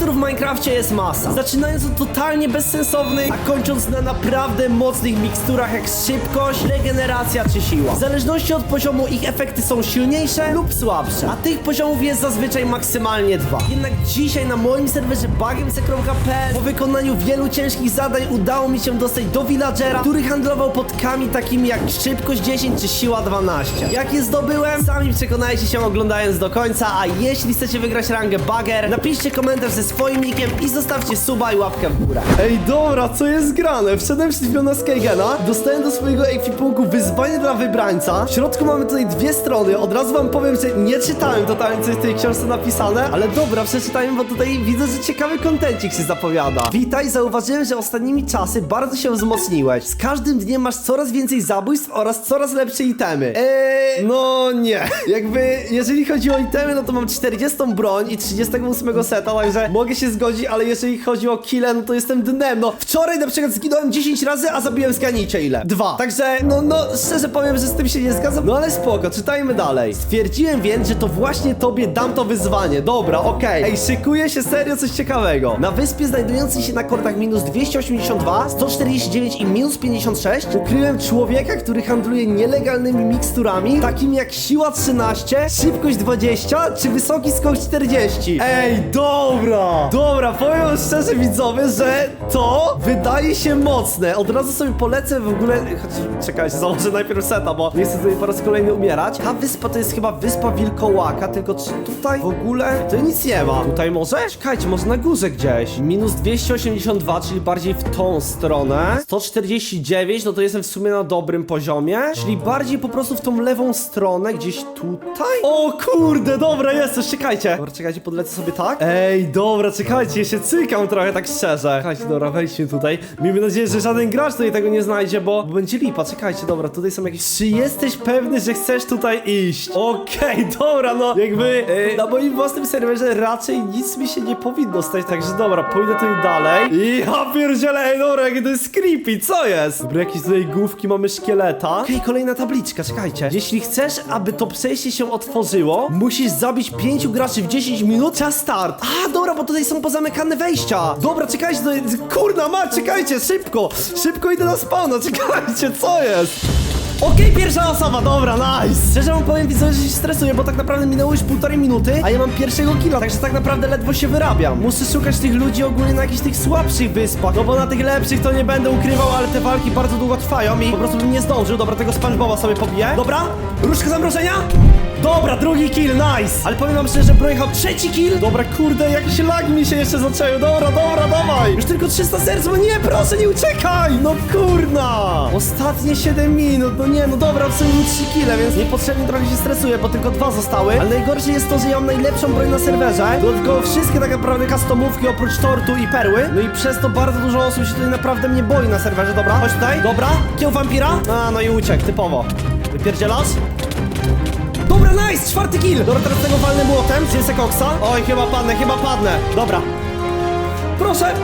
mikstur w Minecrafcie jest masa. Zaczynając od totalnie bezsensownych, a kończąc na naprawdę mocnych miksturach jak szybkość, regeneracja czy siła. W zależności od poziomu ich efekty są silniejsze lub słabsze, a tych poziomów jest zazwyczaj maksymalnie dwa. Jednak dzisiaj na moim serwerze bagiemse.pl po wykonaniu wielu ciężkich zadań udało mi się dostać do villagera, który handlował podkami takimi jak szybkość 10 czy siła 12. Jak je zdobyłem? Sami przekonajcie się oglądając do końca, a jeśli chcecie wygrać rangę Bagger, napiszcie komentarz ze swoim nickiem i zostawcie suba i łapkę w górę. Ej, dobra, co jest grane? Wszedłem przed chwilą na Skygena, dostałem do swojego ekwipunku wyzwanie dla wybrańca. W środku mamy tutaj dwie strony, od razu wam powiem, że nie czytałem totalnie, co jest w tej książce napisane, ale dobra, przeczytałem, bo tutaj widzę, że ciekawy kontencik się zapowiada. Witaj, zauważyłem, że ostatnimi czasy bardzo się wzmocniłeś. Z każdym dniem masz coraz więcej zabójstw oraz coraz lepsze itemy. Eee, no nie. Jakby, jeżeli chodzi o itemy, no to mam 40 broń i 38 seta, także mogę się zgodzić, ale jeżeli chodzi o kile, no to jestem dnem. No, wczoraj na przykład zginąłem 10 razy, a zabiłem zganicie ile? Dwa. Także, no, no, szczerze powiem, że z tym się nie zgadzam. No ale spoko, czytajmy dalej. Stwierdziłem więc, że to właśnie tobie dam to wyzwanie. Dobra, okej. Ej, szykuje się serio coś ciekawego. Na wyspie znajdującej się na kordach minus 282, 149 i minus 56 ukryłem człowieka, który handluje nielegalnymi miksturami, takimi jak siła 13, szybkość 20 czy wysoki skok 40. Ej, dobra! Dobra, powiem szczerze widzowie, że to wydaje się mocne. Od razu sobie polecę w ogóle... Czekajcie, założę najpierw seta, bo nie chcę tutaj po raz kolejny umierać. Ta wyspa to jest chyba wyspa Wilkołaka, tylko czy tutaj w ogóle... To nic nie ma. Tutaj może? Czekajcie, może na górze gdzieś. Minus 282, czyli bardziej w tą stronę. 149, no to jestem w sumie na dobrym poziomie. Czyli bardziej po prostu w tą lewą stronę, gdzieś tutaj. O kurde, dobra, jest czekajcie. Dobra, czekajcie, podlecę sobie tak. Ej, dobra, czekajcie, ja się cykam trochę tak szczerze. Czekajcie, dobra, wejdźmy tutaj. Miejmy nadzieję, że żaden gracz tutaj tego nie znajdzie, bo, bo będzie lipa. Czekajcie, dobra, tutaj są jakieś... Czy jesteś pewny, że chcesz tutaj iść? Okej, dobra, no jakby e, na moim własnym serwerze raczej nic mi się nie powinno stać, także dobra, pójdę tutaj dalej. I ja pierdzielę, ej, dobra, jakie to jest creepy, co jest? Dobra, jakieś tutaj główki, mamy szkieleta. Okej, kolejna tabliczka, czekajcie. Jeśli chcesz, aby to przejście się otworzyło, musisz zabić pięciu graczy w 10 minut, czas start. A, dobra, bo tutaj są pozamykane wejścia. Dobra, czekajcie, to, kurna ma, czekajcie, szybko, szybko idę na spawna, czekajcie, co jest? Okej, pierwsza osoba, dobra, nice! Szczerze wam powiem, widzowie, że się stresuję, bo tak naprawdę minęło już półtorej minuty, a ja mam pierwszego killa, także tak naprawdę ledwo się wyrabiam. Muszę szukać tych ludzi ogólnie na jakichś tych słabszych wyspach, no bo na tych lepszych to nie będę ukrywał, ale te walki bardzo długo trwają i po prostu bym nie zdążył. Dobra, tego SpongeBoba sobie pobiję. Dobra, różka zamrożenia? Dobra, drugi kill, nice! Ale powiem wam szczerze, projechał trzeci kill. Dobra, kurde, jakieś lagi mi się jeszcze zaczęły. Dobra, dobra, dawaj! Już tylko 300 serc, bo nie, proszę, nie uciekaj! No kurna! Ostatnie 7 minut, no nie, no dobra, w sumie 3 kile, więc niepotrzebnie trochę się stresuję, bo tylko dwa zostały. Ale najgorsze jest to, że ja mam najlepszą broń na serwerze. Dodatkowo wszystkie tak naprawdę customówki oprócz tortu i perły. No i przez to bardzo dużo osób się tutaj naprawdę mnie boi na serwerze. Dobra, chodź tutaj. Dobra, kieł wampira. A, no i uciekł, typowo. Wypierdzielasz? Dobra, nice! Czwarty kill! Dobra, teraz tego walnę młotem, zjem koksa. Oj, chyba padnę, chyba padnę. Dobra. Proszę!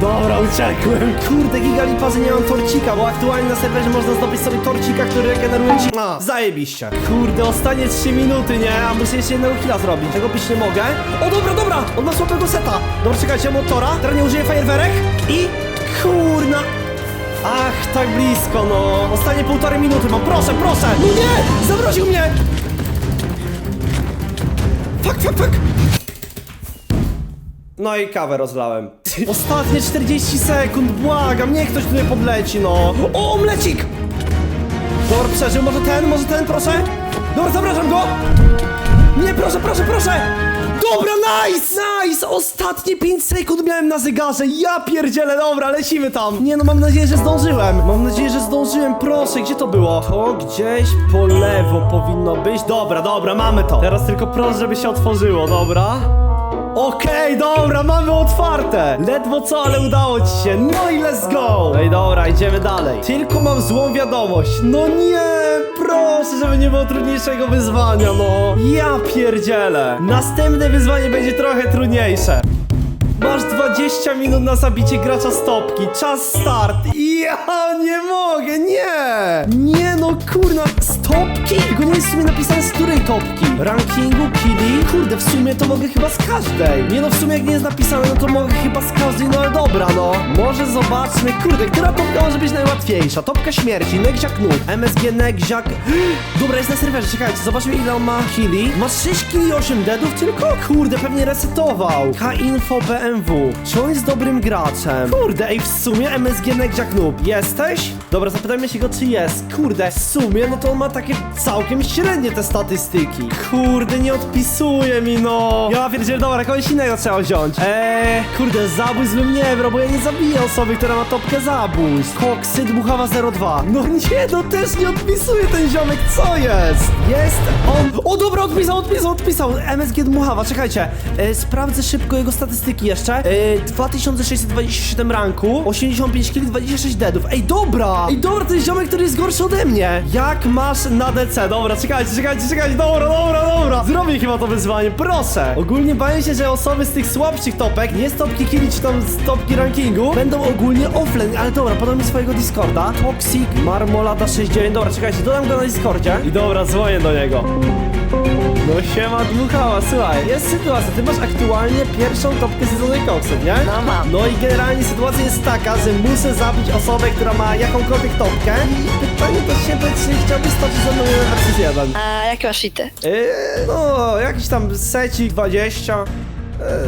Dobra, uciekłem. Kurde, giga lipa, że nie mam torcika, bo aktualnie na serwerze można zdobyć sobie torcika, który regeneruje ci... A, zajebiście. Kurde, ostatnie 3 minuty, nie? A muszę jeszcze jednego killa zrobić. Tego pić nie mogę. O, dobra, dobra! On ma słabego seta. Dobra, czekajcie, motora. Teraz nie użyję fajerwerek. I... Kurna... Ach, tak blisko, no. Ostatnie półtorej minuty mam. Proszę, proszę! No nie! Zamroził mnie! Fuck, fuck, fuck! No i kawę rozlałem. Ostatnie 40 sekund, błagam, niech ktoś tu nie podleci, no. O, mlecik! Dobra, przeżył, może ten, może ten, proszę? Dobra, zapraszam go! Nie, proszę, proszę, proszę! Dobra, nice, nice! Ostatnie 5 sekund miałem na zegarze, ja pierdzielę, dobra, lecimy tam! Nie no, mam nadzieję, że zdążyłem. Mam nadzieję, że zdążyłem, proszę, gdzie to było? To gdzieś po lewo powinno być. Dobra, dobra, mamy to. Teraz tylko proszę, żeby się otworzyło, dobra? Okej, dobra, mamy otwarte! Ledwo co, ale udało ci się. No i let's go! No i dobra, idziemy dalej. Tylko mam złą wiadomość. No nie, proszę, żeby nie było trudniejszego wyzwania, no. Ja pierdzielę. Następne wyzwanie będzie trochę trudniejsze. Masz 20 minut na zabicie gracza stopki. Czas start. Ja nie mogę, nie! Nie no, kurna, stopki? Tylko nie jest w sumie napisane z której topki. Rankingu, killi. Kurde, w sumie to mogę chyba z każdej. Nie no, w sumie jak nie jest napisane, no to mogę chyba z każdej, no ale dobra, no. Może zobaczmy, kurde, która topka może być najłatwiejsza? Topka śmierci, Negziak Noob, MSG Negziak... Dobra, jest na serwerze, czekajcie, zobaczmy ile on ma killi. Ma 6 killi i 8 deadów tylko? Kurde, pewnie resetował. K-Info BMW. Czy on jest dobrym graczem? Kurde, ej, w sumie MSG Negziak Noob. Jesteś? Dobra, zapytajmy się go, czy jest. Kurde, w sumie, no to on ma takie całkiem średnie te statystyki. Kurde, nie odpisuje mi, no. Ja pierdzielę, dobra, kogoś innego trzeba wziąć. Eee, kurde, zabójstw bym nie brał, bo ja nie zabiję osoby, która ma topkę zabójstw. Koksyt Muchawa 02. No nie, no też nie odpisuje ten ziomek, co jest? Jest on... O, dobra, odpisał, odpisał, odpisał. MSG Dmuchawa, czekajcie. E, sprawdzę szybko jego statystyki jeszcze. E, 2627 ranku, 85 kg, 26 deadów. Ej, dobra! Ej, dobra, to jest ziomek, który jest gorszy ode mnie. Jak masz na DC? Dobra, czekajcie, czekajcie, czekajcie. Dobra, dobra, dobra. Zrobię chyba to wyzwanie, proszę. Ogólnie bawię się, że osoby z tych słabszych topek, nie z topki killi, czy tam z topki rankingu, będą ogólnie offline, ale dobra, podam mi swojego Discorda. Toxic Marmolada 69. Dobra, czekajcie, dodam go na Discordzie. I dobra, dzwonię do niego. No siema dmuchała, słuchaj, jest sytuacja, ty masz aktualnie pierwszą topkę sezonowej koksów, nie? No mam. No i generalnie sytuacja jest taka, że muszę zabić osobę, która ma jakąkolwiek topkę i pytanie to się powiedz, czy chciałbyś stoczyć ze mną jeden versus jeden. A jakie masz hity? Yy, no, jakiś tam secik 20,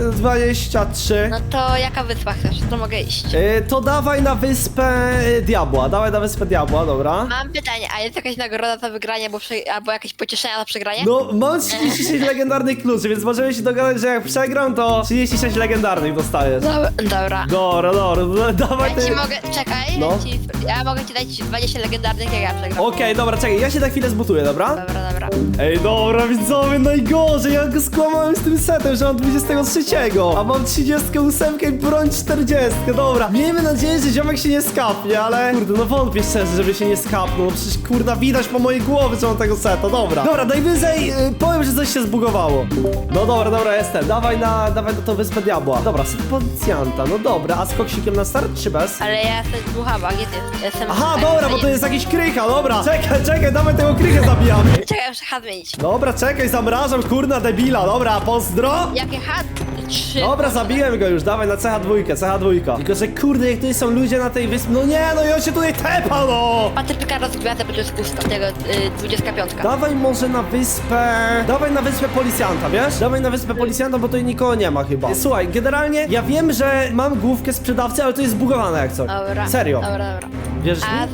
yy, 23. No to jaka wyspa chcesz? To mogę iść. Yy, to dawaj na wyspę Diabła, dawaj na wyspę Diabła, dobra. Mam pytanie, a jest jakaś nagroda za wygranie albo, prze... albo jakieś pocieszenia za przegranie? No, mam 36 legendarnych kluczy, więc możemy się dogadać, że jak przegram, to 36 legendarnych dostajesz. Dobra, dobra. Dobra, dobra, da- dawaj Ja ty... ci mogę, czekaj, No. ja, ci, ja mogę ci dać 20 legendarnych, jak ja przegram. Okej, dobra, czekaj, ja się na chwilę zbutuję, dobra? Dobra, dobra. Ej, dobra, widzowie, najgorzej, ja go skłamałem z tym setem, że mam 23, a mam 38 i broń 40, dobra. Miejmy nadzieję, że ziomek się nie skapnie, ale kurde, no wątpię szczerze, żeby się nie skapnął, no przecież kurda widać po mojej głowie, że mam tego seta, dobra. Dobra, najwyżej y, powiem, że coś się zbugowało. No dobra, dobra, jestem, dawaj na, dawaj na tą wyspę diabła. Dobra, set policjanta, no dobra, a z koksikiem na start czy bez? Ale ja jestem dmuchawa, gdzie ty? Jestem Aha, dobra, bo to nie- jest jakiś krycha, dobra. Czekaj, czekaj, dawaj tego krychę zabijamy. Czekaj, muszę hat zmienić. Dobra, czekaj, zamrażam, kurna debila, dobra, pozdro. Jakie hat? Trzy. Dobra, zabiłem go już, dawaj na CH2, CH2. Tylko, że kurde, jak tutaj są ludzie na tej wyspie, no nie, no i on się tutaj tepa, no! Patryka rozgwiazda, bo to jest pusta, tego y, 25. Dawaj może na wyspę... Dawaj na wyspę policjanta, wiesz? Dawaj na wyspę policjanta, bo tutaj nikogo nie ma chyba. Słuchaj, generalnie ja wiem, że mam główkę sprzedawcy, ale to jest zbugowane jak coś. Dobra. Serio. Dobra, dobra. A,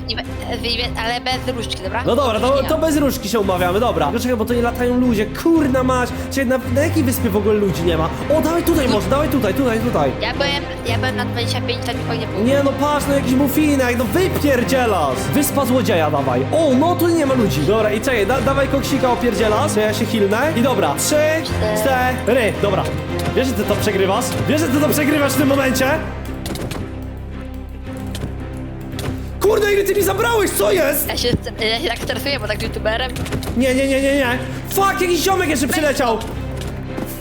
ale bez różdżki, dobra? No dobra, to, to bez różki się umawiamy, dobra. Tylko czekaj, bo to nie latają ludzie, kurna mać. Czekaj, na, na jakiej wyspie w ogóle ludzi nie ma? O, dawaj tutaj może, dawaj tutaj, tutaj, tutaj. Ja byłem, ja byłem na 25, tam nikogo nie było. Nie no patrz, no jakiś mufinek, no wypierdzielasz! Wyspa złodzieja dawaj. O, no tu nie ma ludzi. Dobra, i czekaj, da, dawaj koksika opierdzielasz, to ja się hilnę. I dobra, trzy, cztery, dobra. Wiesz, że ty to przegrywasz? Wiesz, że ty to przegrywasz w tym momencie? Kurde, ile ty mi zabrałeś, co jest? Ja się, ja się tak stresuję, bo tak youtuberem. Nie, nie, nie, nie, nie. Fuck, jakiś ziomek jeszcze przyleciał.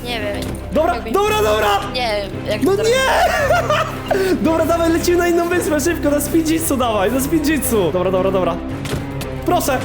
Nie wiem. Dobra, jakby- dobra, dobra! Nie wiem, jak No to nie! Dobra, dawaj, lecimy na inną wyspę, szybko, na speedjitsu dawaj, na speedjitsu! Dobra, dobra, dobra. Proszę!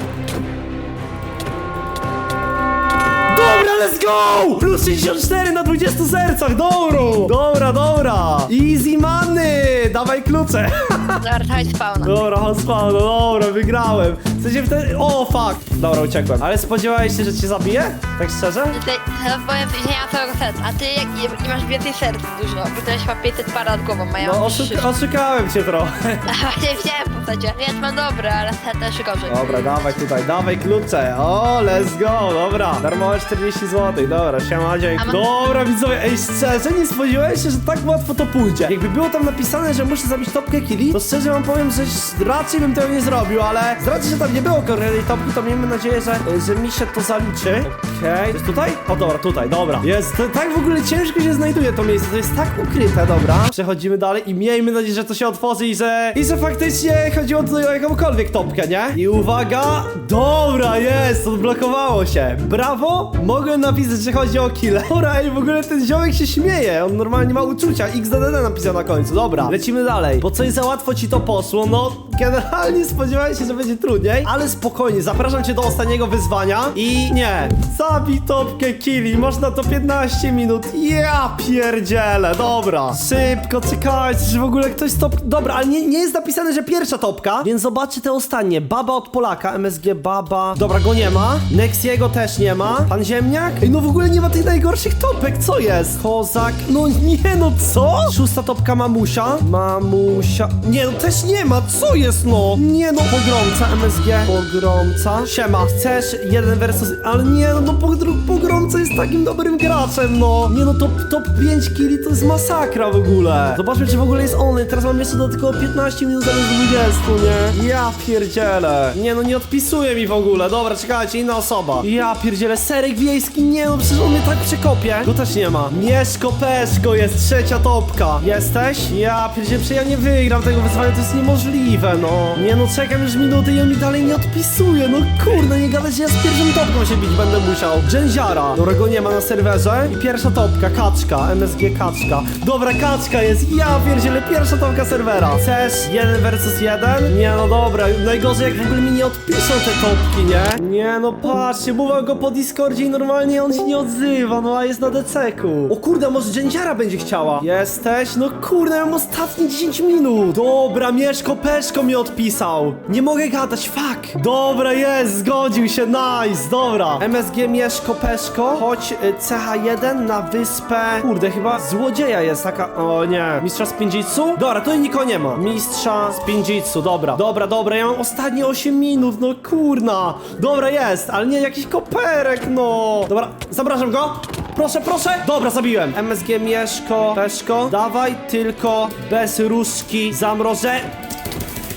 Dobra, let's go! Plus 64 na 20 sercach, dobra! Dobra, dobra! Easy money! Dawaj klucze! Dobra, jest spawna. Dobra, chodź spawn, no dobra, wygrałem. W sensie wtedy... O, fuck! Dobra, uciekłem. Ale spodziewałeś się, że cię zabiję? Tak szczerze? Tutaj, no powiem, że nie mam całego serca, a ty jak nie, nie masz więcej serc dużo, bo to chyba 500 par nad głową, mają No, trzy. oszuk oszukałem cię trochę. A właśnie widziałem w zasadzie. Więc mam dobre, ale serce też gorzej. Dobra, dawaj tutaj, dawaj klucze. O, let's go, dobra. Darmowe 40 zł, dobra, siema, dzięki. A ma- Dobra, widzowie, ej, szczerze, nie spodziewałem się, że tak łatwo to pójdzie. Jakby było tam napisane, że muszę zabić topkę killi, to szczerze wam powiem, że raczej bym tego nie zrobił, ale z racji, że tam nie było kolejnej topki, to miejmy nadzieję, że, że mi się to zaliczy. Okej, jest tutaj? O, dobra, tutaj, dobra. Jest, to, tak w ogóle ciężko się znajduje to miejsce, to jest tak ukryte, dobra. Przechodzimy dalej i miejmy nadzieję, że to się otworzy i że, i że faktycznie chodziło tutaj o jakąkolwiek topkę, nie? I uwaga, dobra, jest, odblokowało się. Brawo, mogę mogłem napisać, że chodzi o kill. Dobra, ej, w ogóle ten ziomek się śmieje. On normalnie ma uczucia. XDD napisał na końcu. Dobra, lecimy dalej. Bo coś za łatwo ci to poszło. No, generalnie spodziewałem się, że będzie trudniej, ale spokojnie. Zapraszam cię do ostatniego wyzwania. I nie, zabij topkę killi. Masz na to 15 minut. Ja pierdzielę, dobra. Szybko, czekajcie, że w ogóle ktoś top... Dobra, ale nie, nie jest napisane, że pierwsza topka, więc zobaczcie te ostatnie. Baba od Polaka, MSG Baba. Dobra, go nie ma. Nexiego też nie ma. Pan Ziemniak? Ej, no w ogóle nie ma tych najgorszych topek, co jest? Kozak, no nie, no co? Szósta topka Mamusia. Mamusia. Nie, no też nie ma, co jest, no? Nie, no, pogromca, MSG. Pogromca. Siema, chcesz jeden versus... Ale nie, no, no pogr- pogromca jest takim dobrym graczem, no. Nie, no, top, top 5 killi to jest masakra w ogóle. Zobaczmy, czy w ogóle jest on. Teraz mam jeszcze do tylko 15 minut zamiast 20, nie? Ja pierdzielę. Nie, no, nie odpisuje mi w ogóle. Dobra, czekajcie, inna osoba. Ja pierdzielę, Serek Wiejski, nie, no, przecież on mnie tak przekopie. Go też nie ma. Mieszko Peszko jest trzecia topka. Jesteś? Ja pierdzielę, przecież ja nie wygram tego wyzwania, to jest niemożliwe, no. Nie, no, czekam już minuty i on mi dalej nie odpisuje. No, kurde, nie gadać, ja z pierwszą topką się bić będę musiał. Dżęziara, którego nie ma na serwerze. I pierwsza topka, kaczka, MSG kaczka. Dobra, kaczka jest, ja pierdzielę, pierwsza topka serwera. Chcesz jeden versus jeden? Nie, no dobra, najgorzej jak w ogóle mi nie odpiszą te topki, nie? Nie, no patrzcie, mówię go po Discordzie i normalnie on się nie odzywa, no a jest na DCku. O kurde, może Dżęziara będzie chciała. Jesteś? No kurde, mam ostatnie 10 minut. Dobra, Mieszko Peszko mi odpisał. Nie mogę gadać, fuck. Dobra, jest, zgodził się, nice, dobra. MSG Mieszko Peszko, chodź y, CH1 na wyspę. Kurde, chyba złodzieja jest taka. O nie, mistrza Pinjitsu? Dobra, to nikogo nie ma. Mistrza Pinjitsu, dobra. Dobra, dobra, ja mam ostatnie 8 minut, no kurna. Dobra, jest, ale nie jakiś koperek, no. Dobra, zapraszam go. Proszę, proszę! Dobra, zabiłem. MSG Mieszko, Peszko. Dawaj tylko bez różki zamrożę.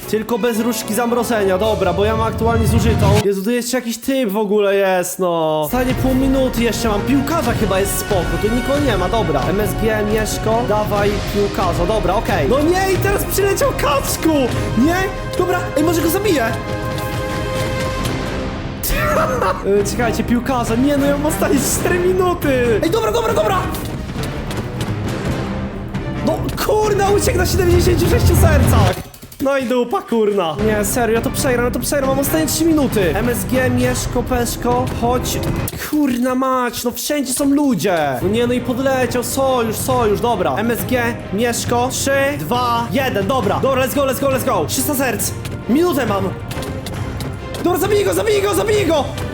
Tylko bez różki zamrożenia, dobra, bo ja mam aktualnie zużytą. Jezu, tu jeszcze jakiś typ w ogóle jest, no. Stanie pół minuty jeszcze mam. Piłkarza chyba jest spoko, tu nikogo nie ma, dobra. MSG, Mieszko, dawaj piłkarza, dobra, okej. No nie, i teraz przyleciał kaczku! Nie? Dobra, ej, może go zabiję? E, Czekajcie, piłkarza, nie no, ja mam ostatnie 4 minuty! Ej, dobra, dobra, dobra! No kurna, uciekł na 76 sercach! No i dupa, kurna. Nie, serio, ja to przegram, ja to przegram, mam ostatnie 3 minuty. MSG, Mieszko, Peszko, chodź. Kurna mać, no wszędzie są ludzie. No nie, no i podleciał, sojusz, sojusz, dobra. MSG, Mieszko, 3, 2, 1, dobra. Dobra, let's go, let's go, let's go. 300 serc. Minutę mam. Dobra, zabij go, zabij go, zabij go!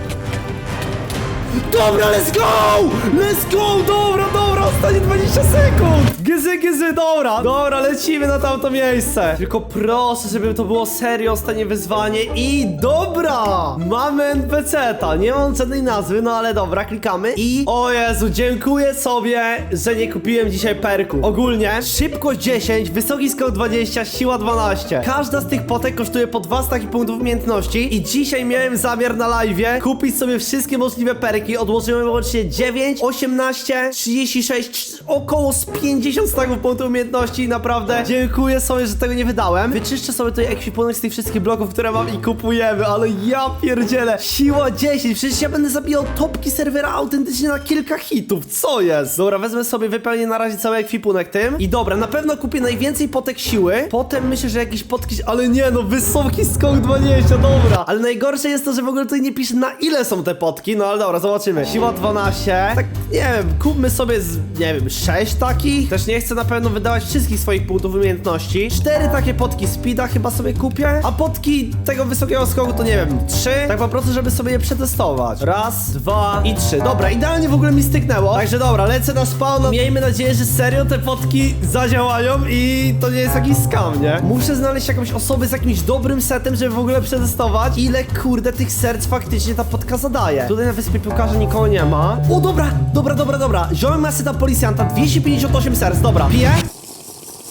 Dobra, let's go! Let's go! Dobra, dobra, ostatnie 20 sekund! Gyzy, gyzy, dobra! Dobra, lecimy na tamto miejsce! Tylko proszę, żeby to było serio ostatnie wyzwanie i dobra! Mamy NPC-ta, nie mam żadnej nazwy, no ale dobra, klikamy i... O Jezu, dziękuję sobie, że nie kupiłem dzisiaj perku. Ogólnie, szybkość 10, wysoki skok 20, siła 12. Każda z tych potek kosztuje po 2 staki punktów umiejętności i dzisiaj miałem zamiar na live'ie kupić sobie wszystkie możliwe perki. Odłożyłem łącznie 9, 18, 36, cz- około z 50 staków punktów umiejętności naprawdę dziękuję sobie, że tego nie wydałem. Wyczyszczę sobie tutaj ekwipunek z tych wszystkich bloków, które mam i kupujemy, ale ja pierdzielę. Siła 10, przecież ja będę zabijał topki serwera autentycznie na kilka hitów, co jest? Dobra, wezmę sobie, wypełnię na razie cały ekwipunek tym i dobra, na pewno kupię najwięcej potek siły, potem myślę, że jakieś potki, ale nie no, wysoki skok 20, dobra. Ale najgorsze jest to, że w ogóle tutaj nie pisze na ile są te potki, no ale dobra, zobaczymy. Siła 12, tak nie wiem, kupmy sobie z, nie wiem, 6 takich. Też nie chcę na pewno wydawać wszystkich swoich punktów umiejętności. 4 takie potki speeda chyba sobie kupię, a potki tego wysokiego skoku to nie wiem, 3. Tak po prostu, żeby sobie je przetestować. Raz, dwa i trzy. Dobra, idealnie w ogóle mi styknęło. Także dobra, lecę na spawn. Miejmy nadzieję, że serio te potki zadziałają i to nie jest jakiś scam, nie? Muszę znaleźć jakąś osobę z jakimś dobrym setem, żeby w ogóle przetestować, ile kurde tych serc faktycznie ta potka zadaje. Tutaj na wyspie piłkarza nikogo nie ma. O, dobra, dobra, dobra, dobra. Ziomek ma seta policjanta, 258 serc, dobra. Piję.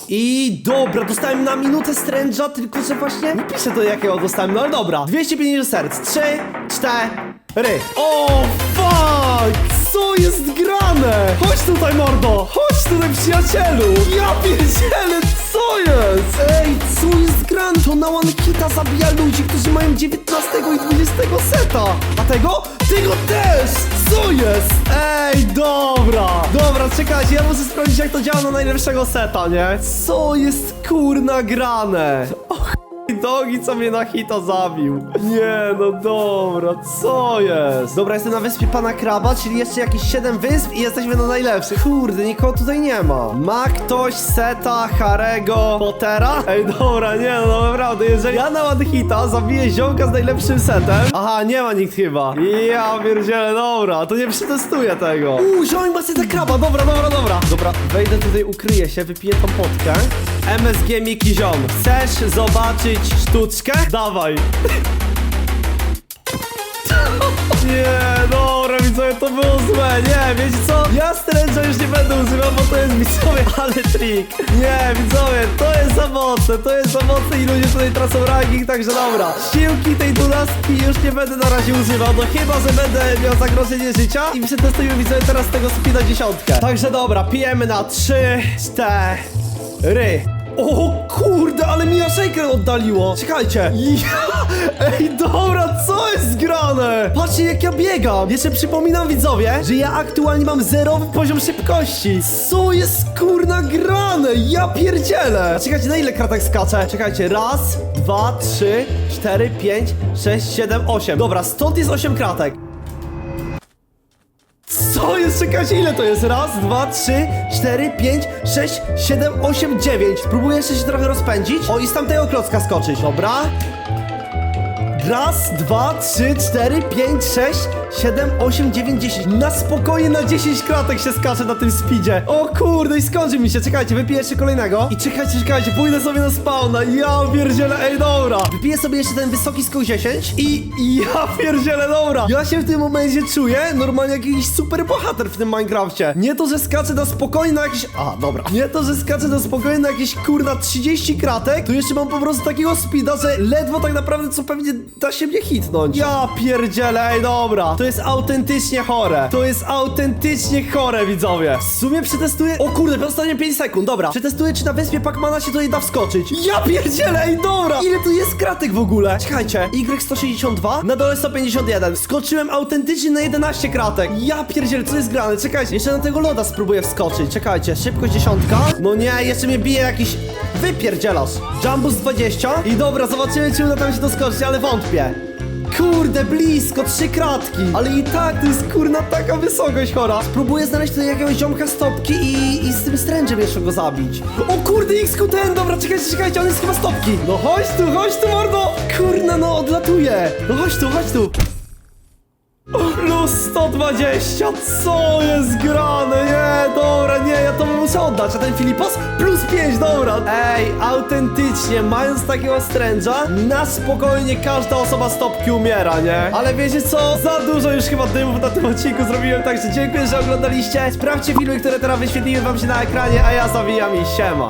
I dobra, dostałem na minutę stręża, tylko że właśnie nie piszę do jakiego dostałem, no ale dobra. 250 serc, 3, 4. O, fuck! Co jest grane? Chodź tutaj, mordo! Chodź tutaj, przyjacielu! Ja pierdzielę, Co jest? Ej, co jest gran? To na One Hita zabija ludzi, którzy mają 19 i 20 seta. A tego? Tego też! Co jest? Ej, dobra. Dobra, czekajcie, ja muszę sprawdzić jak to działa na najlepszego seta, nie? Co jest kurna grane? Och. Dogi, co mnie na hita zabił. Nie, no dobra, co jest? Dobra, jestem na wyspie Pana Kraba, czyli jeszcze jakieś 7 wysp i jesteśmy na najlepszych. Kurde, nikogo tutaj nie ma. Ma ktoś Seta, Harego, Pottera? Ej, dobra, nie, no naprawdę, jeżeli ja na One Hita zabiję ziomka z najlepszym setem... Aha, nie ma nikt chyba. Ja pierdzielę, dobra, to nie przetestuję tego. Uuu, ziomek ma Seta Kraba, dobra, dobra, dobra. Dobra, wejdę tutaj, ukryję się, wypiję tą potkę. MSG Miki Ziom, chcesz zobaczyć sztuczkę? Dawaj. Nie, dobra, widzowie, to było złe, nie, wiecie co? Ja stręcza już nie będę używał, bo to jest widzowie, ale trik. Nie, widzowie, to jest za mocne, to jest za mocne i ludzie tutaj tracą ranking, także dobra. Siłki tej dwunastki już nie będę na razie używał, no chyba, że będę miał zagrożenie życia i przetestujemy widzowie teraz tego spina dziesiątkę. Także dobra, pijemy na trzy, cztery. O kurde, ale mi shaker oddaliło. Czekajcie. Ja, ej, dobra, co jest grane? Patrzcie jak ja biegam. Jeszcze przypominam widzowie, że ja aktualnie mam zerowy poziom szybkości. Co jest kurna grane? Ja pierdzielę. A Czekajcie, na ile kratek skaczę? Czekajcie, raz, dwa, trzy, cztery, pięć, sześć, siedem, osiem. Dobra, stąd jest osiem kratek. Czekajcie, ile to jest? Raz, dwa, trzy, cztery, pięć, sześć, siedem, osiem, dziewięć. Spróbuję jeszcze się trochę rozpędzić. O, i z tamtego klocka skoczyć. Dobra. Raz, dwa, trzy, cztery, pięć, sześć, siedem, osiem, dziewięć, dziesięć. Na spokojnie na 10 kratek się skacze na tym speedzie. O kurde, i skończy mi się. Czekajcie, wypiję jeszcze kolejnego. I czekajcie, czekajcie, pójdę sobie na spawna. Ja pierdzielę, ej, dobra. Wypiję sobie jeszcze ten wysoki skok 10 i, ja pierdzielę, dobra. Ja się w tym momencie czuję normalnie jak jakiś super bohater w tym Minecrafcie. Nie to, że skaczę na spokojnie na jakieś... A, dobra. Nie to, że skaczę na spokojnie na jakieś kurna 30 kratek, to jeszcze mam po prostu takiego speeda, że ledwo tak naprawdę co pewnie da się mnie hitnąć. Ja pierdzielę, ej, dobra. To jest autentycznie chore. To jest autentycznie chore, widzowie. W sumie przetestuję... O kurde, ostatnie 5 sekund, dobra. Przetestuję, czy na wyspie Pacmana się tutaj da wskoczyć. Ja pierdzielę, ej, dobra. Ile tu jest kratek w ogóle? Czekajcie. Y162, na dole 151. Skoczyłem autentycznie na 11 kratek. Ja pierdzielę, co jest grane? Czekajcie, jeszcze na tego loda spróbuję wskoczyć. Czekajcie, szybkość dziesiątka. No nie, jeszcze mnie bije jakiś... Wypierdzielasz. Jumbus 20. I dobra, zobaczymy, czy uda nam się doskoczyć, ale wątpię. Kurde, blisko, trzy kratki Ale i tak to jest kurna taka wysokość chora Spróbuję znaleźć tutaj jakiegoś ziomka stopki i, i z tym stręczem jeszcze go zabić O kurde, XQTN, dobra, czekajcie, czekajcie, on jest chyba stopki No chodź tu, chodź tu, mordo Kurna, no, odlatuje No chodź tu, chodź tu 120, co jest grane? Nie, dobra, nie, ja to muszę oddać, a ten Filipos? Plus 5, dobra Ej, autentycznie, mając takiego stręża Na spokojnie każda osoba stopki umiera, nie? Ale wiecie co? Za dużo już chyba dymów na tym odcinku zrobiłem, także dziękuję, że oglądaliście Sprawdźcie filmy, które teraz wyświetliły wam się na ekranie, a ja zawijam i siema